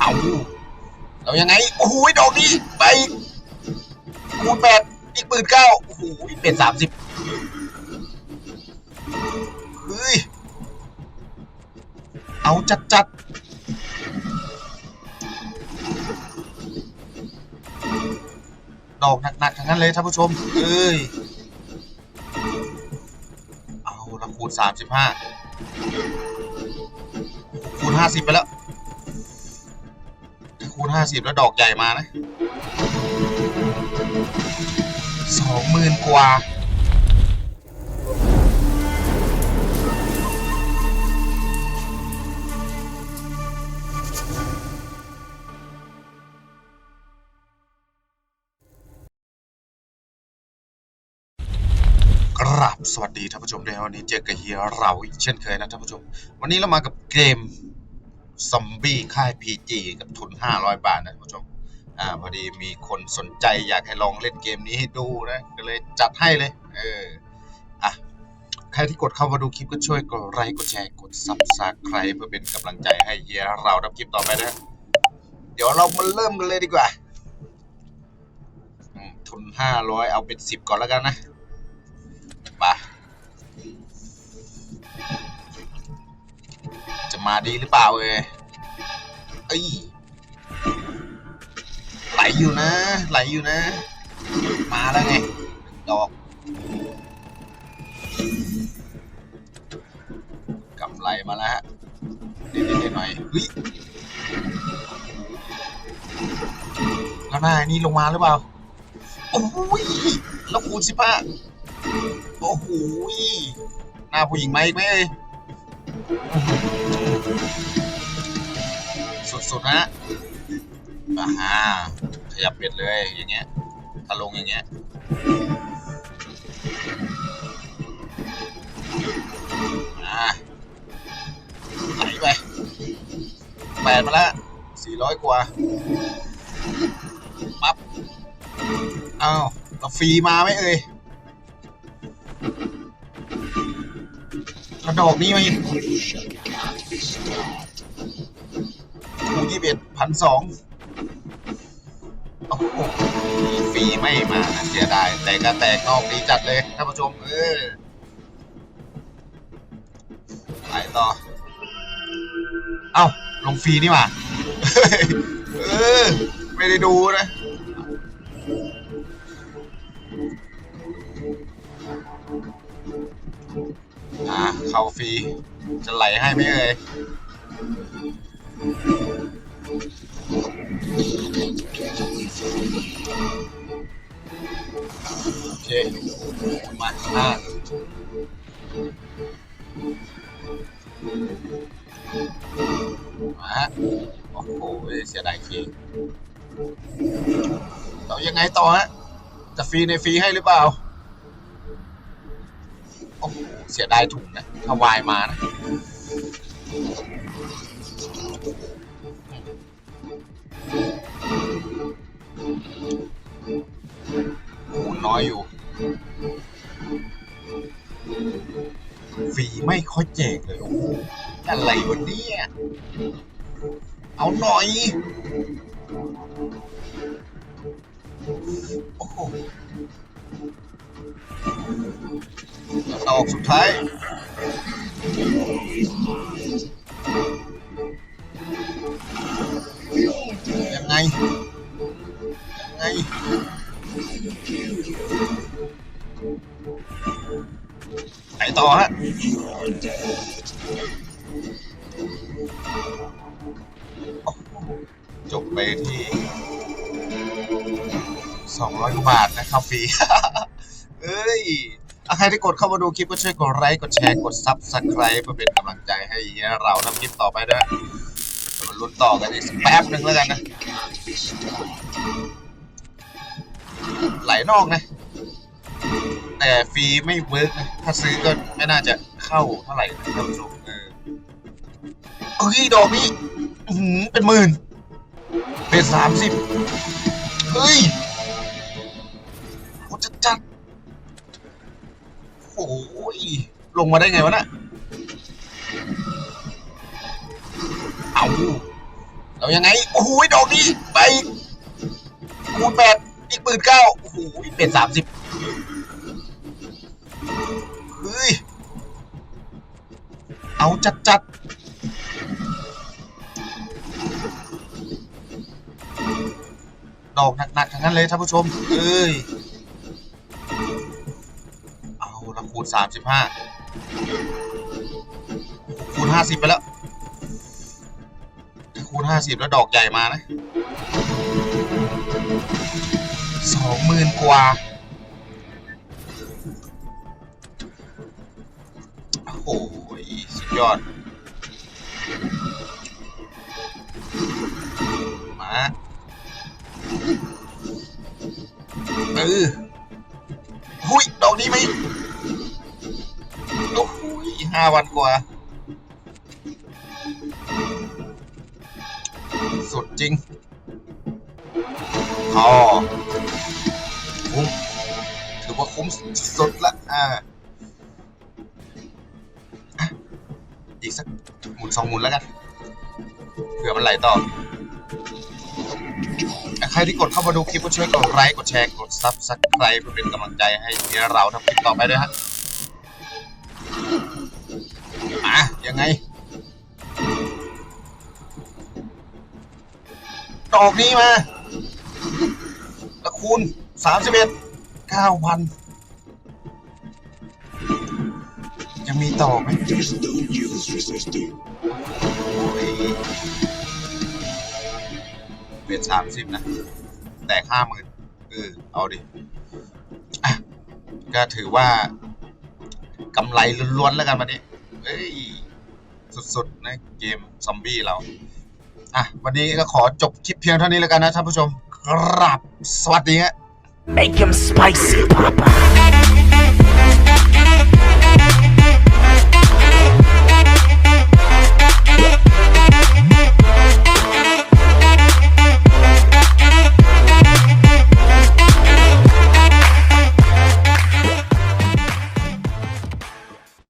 เอาเรายังไง โอ้โหดอกนี้ไปคูณแปดอีกหมื่นเก้าโอ้โหเป็นสามสิบเฮ้ย เอาจัดจัดดอกหนักๆทั้งนั้นเลยท่านผู้ชมเอ้ย เอาละคูณสามสิบห้าคูณห้าสิบไปแล้ว ห้าสิบแล้วดอกใหญ่มานะสองหมื่นกว่ากราบสวัสดีท่านผู้ชมด้วยวันนี้เจอกับเฮียเราอีกเช่นเคยนะท่านผู้ชม วันนี้เรามากับเกม ซอมบี้ค่าย PG กับทุน 500 บาทนะท่านผู้ชม อ่าพอดีมีคนสนใจอยากให้ลองเล่นเกมนี้ให้ดูนะ ก็เลยจัดให้เลย เออ อะ ใครที่กดเข้ามาดูคลิปก็ช่วยกดไลค์กดแชร์กดซับสไครต์เพื่อเป็นกำลังใจให้เฮียเราทำคลิปต่อไปนะ เดี๋ยวเรามาเริ่มกันเลยดีกว่า ทุน 500 เอาเป็น 10 ก่อนแล้วกันนะไป มาดีหรือเปล่าเอ้ยเอ้ยไหลอยู่นะ ไหลอยู่นะ มาแล้วไง ดอกกำไรมาแล้วฮะนิดๆหน่อยเฮ้ยแล้วหน้านี่ลงมาหรือเปล่า โอ้ยแล้วคูณสิบห้าโอ้โหหน้าผู้หญิงไหมอีกไหมเอ่ย สุดๆนะอ่าฮะขยับเบ็ดเลยอย่างเงี้ยถ้าลงอย่างเงี้ยไหลไปแปดมาแล้วสี่ร้อยกว่า ปั๊บ อ้าวแล้วฟรีมาไหมเอ่ย ดอกนี้มาอีกคูยี่สิบเอ็ดพันสองโอ้โหฟรีไม่มาเสียดายแต่ก็แตกนอกดีจัดเลยท่านผู้ชมเออไปต่อ เอ้า ลงฟรีนี่หว่าเออ ไม่ได้ดูนะ เขาฟรี จะไหลให้ไหมเอ่ยโอเค มาห้ามาฮะโอ้โหเสียดายคีเรายังไงต่อฮะ จะฟรีในฟรีให้หรือเปล่า อ้โหเสียดายถุงนะถ้าวายมานะโอ้น้อยอยู่ฟรีไม่ค่อยแจกเลย โอ้โหอะไรวะเนี่ยเอาหน่อย โอ้โห ดอกสุดท้ายยังไง ยังไงไปต่อฮะจบไปที่สองร้อยกว่าบาทนะครับฟรี เอ้ยอใครที่กดเข้ามาดูคลิปก็ช่วยกดไลค์กดแชร์กดซับสไคร b ์เพื่อเป็นกำลังใจให้เราทำคลิปต่อไปด้วยมาลุ้นต่อกันอีกสักแป๊บหนึ่งแล้วกันนะ ไหลนอกนะ แต่ฟรีไม่เวิร์กนะถ้าซื้อก็ไม่น่าจะเข้าเท่าไหร่นะท่านผู้ชมเออเอ้ยดอกนี้เป็นหมื่น เป็นสามสิบเฮ้ยโคตรจะจัด โอ้ยลงมาได้ไงวะน่ะเอาเอายังไง โอ้โหดอกนี้ไปคูณแปดอีกหมื่นเก้าโอ้โหเป็นสามสิบเฮ้ย เอาจัดจัดดอกหนักๆทั้งนั้นเลยท่านผู้ชมเอ้ย คูณสามสิบห้าคูณห้าสิบไปแล้วถ้าคูณห้าสิบแล้วดอกใหญ่มานะสองหมื่นกว่าโอ้โหสุดยอด มาเออหุ้ยดอกนี้ไหม ห้าวันกว่า สุดจริงพอคุ้มถือว่าคุ้มสุดละอ่าอะอีกสักหมุนสองหมุนแล้วกันเผื่อมันไหลต่อใครที่กดเข้ามาดูคลิปก็ช่วยกดไลค์กดแชร์กดซับสไครป์เพื่อเป็นกำลังใจให้เดี๋ยวเราทำคลิปต่อไปด้วยฮะ อะยังไงดอกนี้มาตะคูณสามสิบเอ็ดเก้าพันยังมีต่อไหมโอ้ยเป็นสามสิบนะ แตกห้าหมื่นเออเอาดิอะก็ถือว่ากำไรล้วนๆแล้วกันวันนี้ เอ้ยสุดๆนะเกมซอมบี้เรา อะ วันนี้ก็ขอจบคลิปเพียงเท่านี้แล้วกันนะท่านผู้ชม ครับ สวัสดีฮะ Make him spicy, Papa.